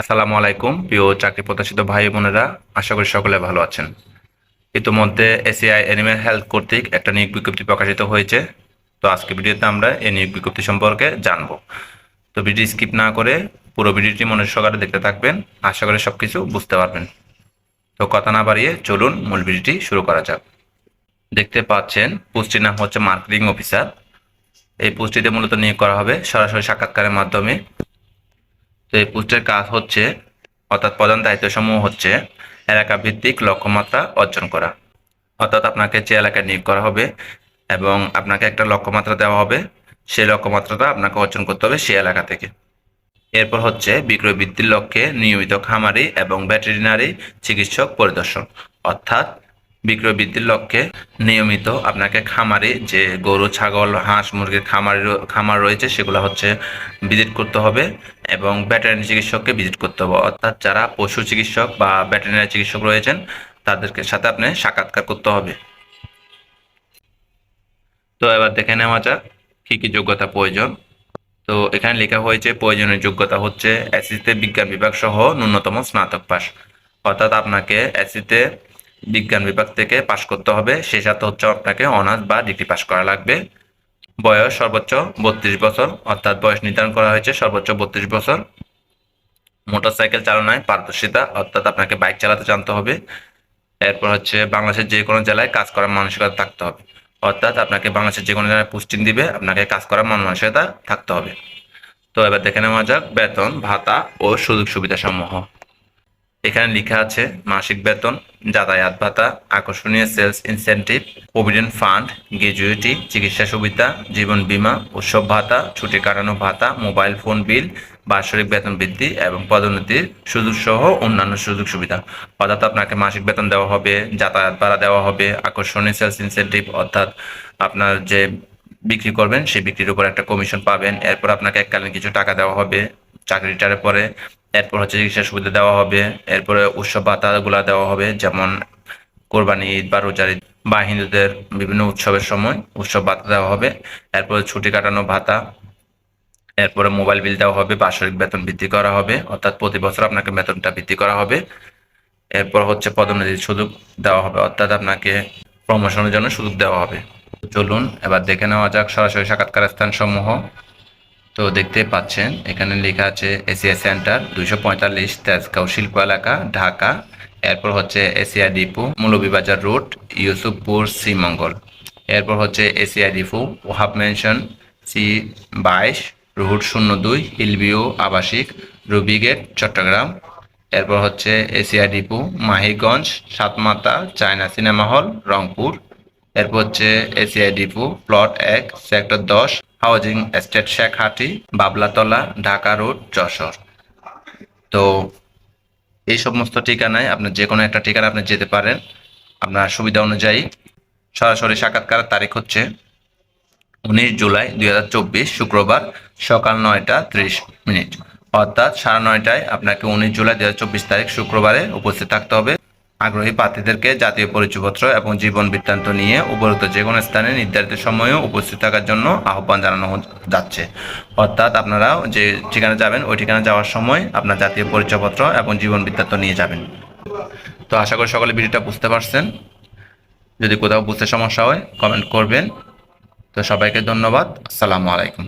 আসসালামু আলাইকুম, প্রিয় চাকরি প্রত্যাশিত ভাই বোনেরা। আশা করি সকলে ভালো আছেন। ইতিমধ্যে এসিআই অ্যানিমেল হেলথ কর্তৃক একটা নিয়োগ বিজ্ঞপ্তি প্রকাশিত হয়েছে। তো আজকে ভিডিওতে আমরা এই নিয়োগ বিজ্ঞপ্তি সম্পর্কে জানব। তো ভিডিও স্কিপ না করে পুরো ভিডিওটি মনে সহকারে দেখতে থাকবেন। আশা করি সব কিছু বুঝতে পারবেন। তো কথা না বাড়িয়ে চলুন মূল ভিডিওটি শুরু করা যাক। দেখতে পাচ্ছেন, পোস্টটির নাম হচ্ছে মার্কেটিং অফিসার। এই পোস্টটিতে মূলত নিয়োগ করা হবে সরাসরি সাক্ষাৎকারের মাধ্যমে। তো এই পোস্টের কাজ হচ্ছে, অর্থাৎ প্রধান দায়িত্বসমূহ হচ্ছে এলাকা ভিত্তিক লক্ষ্যমাত্রা অর্জন করা। অর্থাৎ আপনাকে যে এলাকায় নিয়োগ করা হবে এবং আপনাকে একটা লক্ষ্যমাত্রা দেওয়া হবে, সেই লক্ষ্যমাত্রাটা আপনাকে অর্জন করতে হবে সেই এলাকা থেকে। এরপর হচ্ছে বিক্রয় বৃদ্ধির লক্ষ্যে নিয়মিত খামারি এবং ভেটেরিনারি চিকিৎসক পরিদর্শন। অর্থাৎ বিক্রয় বৃদ্ধির লক্ষ্যে নিয়মিত আপনাকে খামারে যে গরু, ছাগল, হাঁস, মুরগির খামার খামার রয়েছে, সেগুলো হচ্ছে ভিজিট করতে হবে এবং ভেটেরিনারি চিকিৎসককে ভিজিট করতে হবে। অর্থাৎ যারা পশু চিকিৎসক বা ভেটেরিনারি চিকিৎসক রয়েছেন, তাদেরকে সাথে আপনি সাক্ষাৎকার করতে হবে। তো এবার দেখে নেওয়া যাক কী কী যোগ্যতা প্রয়োজন। তো এখানে লেখা হয়েছে, প্রয়োজনীয় যোগ্যতা হচ্ছে এসিতে বিজ্ঞান বিভাগ সহ ন্যূনতম স্নাতক পাস অর্থাৎ আপনাকে এসিতে বিজ্ঞান বিভাগ থেকে পাশ করতে হবে। সেই সাথে হচ্ছে আপনাকে অনার্স বা ডিগ্রি পাশ করা লাগবে। বয়স সর্বোচ্চ বত্রিশ বছর, অর্থাৎ বয়স নির্ধারণ করা হয়েছে সর্বোচ্চ বত্রিশ বছর। মোটরসাইকেল চালনায় পারদর্শিতা, অর্থাৎ আপনাকে বাইক চালাতে জানতে হবে। এরপর হচ্ছে বাংলাদেশের যে কোনো জেলায় কাজ করার মানসিকতা থাকতে হবে। অর্থাৎ আপনাকে বাংলাদেশের যে কোনো জেলায় পোস্টিং দিবে, আপনাকে কাজ করার মন মানসিকতা থাকতে হবে। তো এবার দেখে নেওয়া যাক বেতন, ভাতা ও সুযোগ সুবিধা সমূহ এখানে লেখা আছে মাসিক বেতন, যাতায়াত ভাতা, আকর্ষণীয় sales incentive, provident fund, gratuity, চিকিৎসা সুবিধা, জীবন বীমা, উৎসব ভাতা, ছুটি কাটানো ভাতা, মোবাইল ফোন বিল বার্ষিক বেতন বৃদ্ধি এবং পদোন্নতির সুযোগ সহ অন্যান্য সুযোগ সুবিধা। অর্থাৎ আপনাকে মাসিক বেতন দেওয়া হবে, যাতায়াত ভাড়া দেওয়া হবে, আকর্ষণীয় সেলস ইনসেন্টিভ, অর্থাৎ আপনার যে বিক্রি করবেন, সেই বিক্রির উপর একটা কমিশন পাবেন। এরপর আপনাকে এককালীন কিছু টাকা দেওয়া হবে। চাকরি রিটায়ারের পরে, এরপর হচ্ছে চিকিৎসা সুবিধা দেওয়া হবে, এরপরে উৎসব ভাতাগুলা দেওয়া হবে, যেমন কোরবানি ঈদ বা রোজার ঈদ বা হিন্দুদের বিভিন্ন উৎসবের সময় উৎসব ভাতা দেওয়া হবে, এরপরে ছুটি কাটানো ভাতা, এরপরে মোবাইল বিল দেওয়া হবে বার্ষিক বেতন বৃদ্ধি করা হবে, অর্থাৎ প্রতি বছর আপনাকে বেতনটা বৃদ্ধি করা হবে, এরপর হচ্ছে পদোন্নতির সুযোগ দেওয়া হবে, অর্থাৎ আপনাকে প্রমোশনের জন্য সুযোগ দেওয়া হবে। চলুন, এবার দেখে নেওয়া যাক সরাসরি সাক্ষাৎকার স্থান সমূহ তো দেখতে পাচ্ছেন, এখানে লেখা আছে এশিয়া সেন্টার, দুইশো পঁয়তাল্লিশ তেজগাঁও শিল্প এলাকা, ঢাকা। এরপর হচ্ছে Asia depot, Moulvibazar road, Yusufpur, Sreemangal. এরপর হচ্ছে Asia depot, Wahab mansion C বাইশ রুট শূন্য দুই, হিলভিউ আবাসিক রুবিগেট চট্টগ্রাম। এরপর হচ্ছে Asia depot Mahiganj Satmatha, China cinema hall, Rangpur. এরপর হচ্ছে এশিয়া ডিপো, প্লট এক, সেক্টর দশ housing estate Shekhhati Bablatala, Dhaka road, Jessore. তো এই সমস্ত ঠিকানায় আপনার যে কোনো একটা ঠিকানা আপনি যেতে পারেন। আপনার সুবিধা অনুযায়ী সরাসরি সাক্ষাৎকারের তারিখ হচ্ছে উনিশ জুলাই দুই হাজার চব্বিশ, শুক্রবার সকাল নয়টা ত্রিশ মিনিট। অর্থাৎ সাড়ে নয়টায় আপনাকে উনিশ জুলাই দুই হাজার চব্বিশ তারিখ শুক্রবারে উপস্থিত থাকতে হবে। আগ্রহী প্রার্থীদেরকে জাতীয় পরিচয়পত্র এবং জীবন বৃত্তান্ত নিয়ে উপরোক্ত যে কোনো স্থানে নির্ধারিত সময়েও উপস্থিত থাকার জন্য আহ্বান জানানো যাচ্ছে। অর্থাৎ আপনারা যে ঠিকানা যাবেন, ওই ঠিকানা যাওয়ার সময় আপনার জাতীয় পরিচয়পত্র এবং জীবন বৃত্তান্ত নিয়ে যাবেন। তো আশা করি সকলে ভিডিওটা বুঝতে পারছেন। যদি কোথাও বুঝতে সমস্যা হয় কমেন্ট করবেন। তো সবাইকে ধন্যবাদ। আসসালামু আলাইকুম।